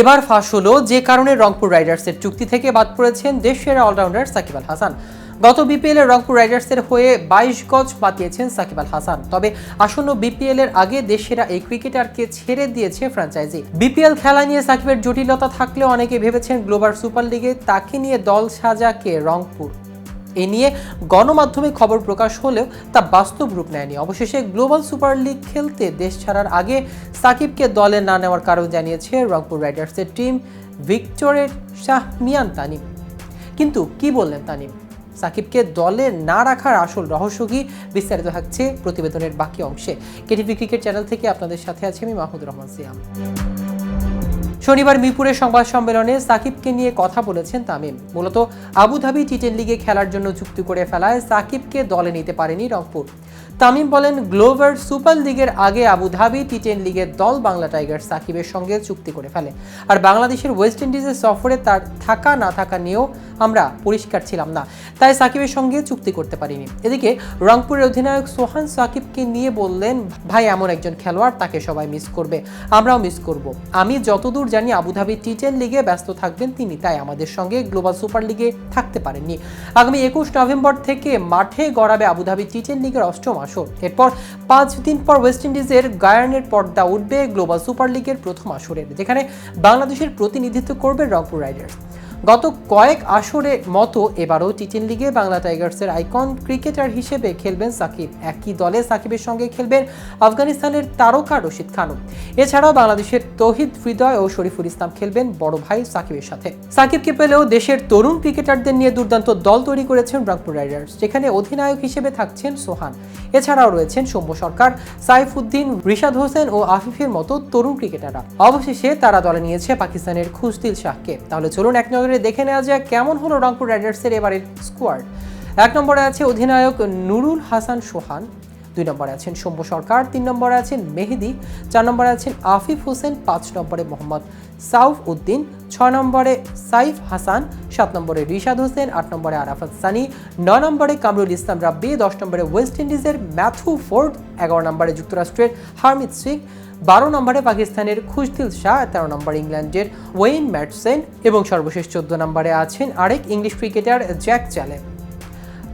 এবার ফাঁস হলো যে কারণে রংপুর রাইডার্সের চুক্তি থেকে বাদ পড়েছেন দেশ সেরা অলরাউন্ডার সাকিব আল হাসান। গত বিপিএল এর রংপুর রাইডার্সের হয়ে বাইশ গজ পাতিয়েছেন সাকিব আল হাসান। তবে আসন্ন বিপিএল এর আগে দেশেরা এই ক্রিকেটারকে ছেড়ে দিয়েছে ফ্র্যাঞ্চাইজি। বিপিএল খেলা নিয়ে সাকিবের জটিলতা থাকলেও অনেকে ভেবেছেন গ্লোবাল সুপার লিগে তাকে নিয়ে দল সাজাকে রংপুর। এ নিয়ে গণমাধ্যমে খবর প্রকাশ হলেও তা বাস্তব রূপ নেয়নি। অবশেষে গ্লোবাল সুপার লিগ খেলতে দেশ ছাড়ার আগে সাকিবকে দলে না নেওয়ার কারণ জানিয়েছে রংপুর রাইডার্সের টিম ভিক্টরের শাহ মিয়ান তানিম। কিন্তু কি বললেন তানিম? সাকিবকে দলে না রাখার আসল রহস্য কি? বিস্তারিত থাকছে প্রতিবেদনের বাকি অংশে। কেটিভি ক্রিকেট চ্যানেল থেকে আপনাদের সাথে আছি আমি মাহমুদ রহমান সিয়াম। শনিবার মিরপুরের সংবাদ সম্মেলনে সাকিবকে নিয়ে কথা বলেছেন তামিম। মূলত আবুধাবি টি টেন লিগে খেলার জন্য চুক্তি করে ফেলায় সাকিবকে দলে নিতে পারেনি রংপুর। তামিম বলেন গ্লোবাল সুপার লিগের আগে আবুধাবি টি টেন লিগের দল বাংলা টাইগার সাকিবের সঙ্গে চুক্তি করে ফেলে। আর বাংলাদেশের ওয়েস্ট ইন্ডিজের সফরে তার থাকা না থাকা নিয়েও আমরা পরিষ্কার ছিলাম না। তাই সাকিবের সঙ্গে চুক্তি করতে পারিনি। এদিকে রংপুরের অধিনায়ক সোহান সাকিবকে নিয়ে বললেন, ভাই, এমন একজন খেলোয়াড় তাকে সবাই মিস করবে। আমরাও মিস করব। আমি যতদূর জানি আবুধাবি টি টেন লিগে ব্যস্ত থাকবেন তিনি, তাই আমাদের সঙ্গে গ্লোবাল সুপার লিগে থাকতে পারেননি। আগামী একুশ নভেম্বর থেকে মাঠে গড়াবে আবুধাবি টি টেন লিগের অষ্টম আসর। এরপর পাঁচ দিন পর ওয়েস্ট ইন্ডিজের গায়ানের পর্দা উঠবে গ্লোবাল সুপার লিগের প্রথম আসরের, যেখানে বাংলাদেশের প্রতিনিধিত্ব করবে রংপুর রাইডার্স। গত কয়েক আসরে মতো এবারও টি টেন লিগে বাংলা টাইগার্সের আইকন ক্রিকেটার হিসেবে খেলবেন সাকিব। একই দলে সাকিবের সঙ্গে খেলবেন আফগানিস্তানের তারকা রশিদ খানও। এছাড়াও বাংলাদেশের তহিদ হৃদয় ও শরীফুল ইসলাম খেলবেন বড় ভাই সাকিবের সাথে। সাকিবকে পেলেও দেশের তরুণ ক্রিকেটারদের নিয়ে দুর্দান্ত দল তৈরি করেছেন রংপুর রাইডার্স, যেখানে অধিনায়ক হিসেবে থাকছেন সোহান। এছাড়াও রয়েছেন সৌম্য সরকার, সাইফুদ্দিন, রিশাদ হোসেন ও আফিফের মতো তরুণ ক্রিকেটাররা। অবশেষে তারা দলে নিয়েছে পাকিস্তানের খুশদিল শাহকে। তাহলে চলুন এক নজরে দেখে নেওয়া যায় কেমন হলো রংপুর রাইডার্সের এবারের স্কোয়াড এক নম্বরে আছে অধিনায়ক নুরুল হাসান সোহান। দুই নম্বরে আছেন সৌম্য সরকার, তিন নম্বরে আছেন মেহেদি, চার নম্বরে আছেন আফিফ হোসেন, পাঁচ নম্বরে মোহাম্মদ সাউফ উদ্দিন, ছয় নম্বরে সাইফ হাসান, সাত নম্বরে রিশাদ হোসেন, আট নম্বরে আরাফাত সানি, নয় নম্বরে কামরুল ইসলাম রাব্বি, দশ নম্বরে ওয়েস্ট ইন্ডিজের ম্যাথু ফোর্ড, এগারো নম্বরে যুক্তরাষ্ট্রের হারমিত সিং, বারো নম্বরে পাকিস্তানের খুশদিল শাহ, তেরো নম্বরে ইংল্যান্ডের ওয়েইন ম্যাটসেন এবং সর্বশেষ চোদ্দ নম্বরে আছেন আরেক ইংলিশ ক্রিকেটার জ্যাক চ্যালে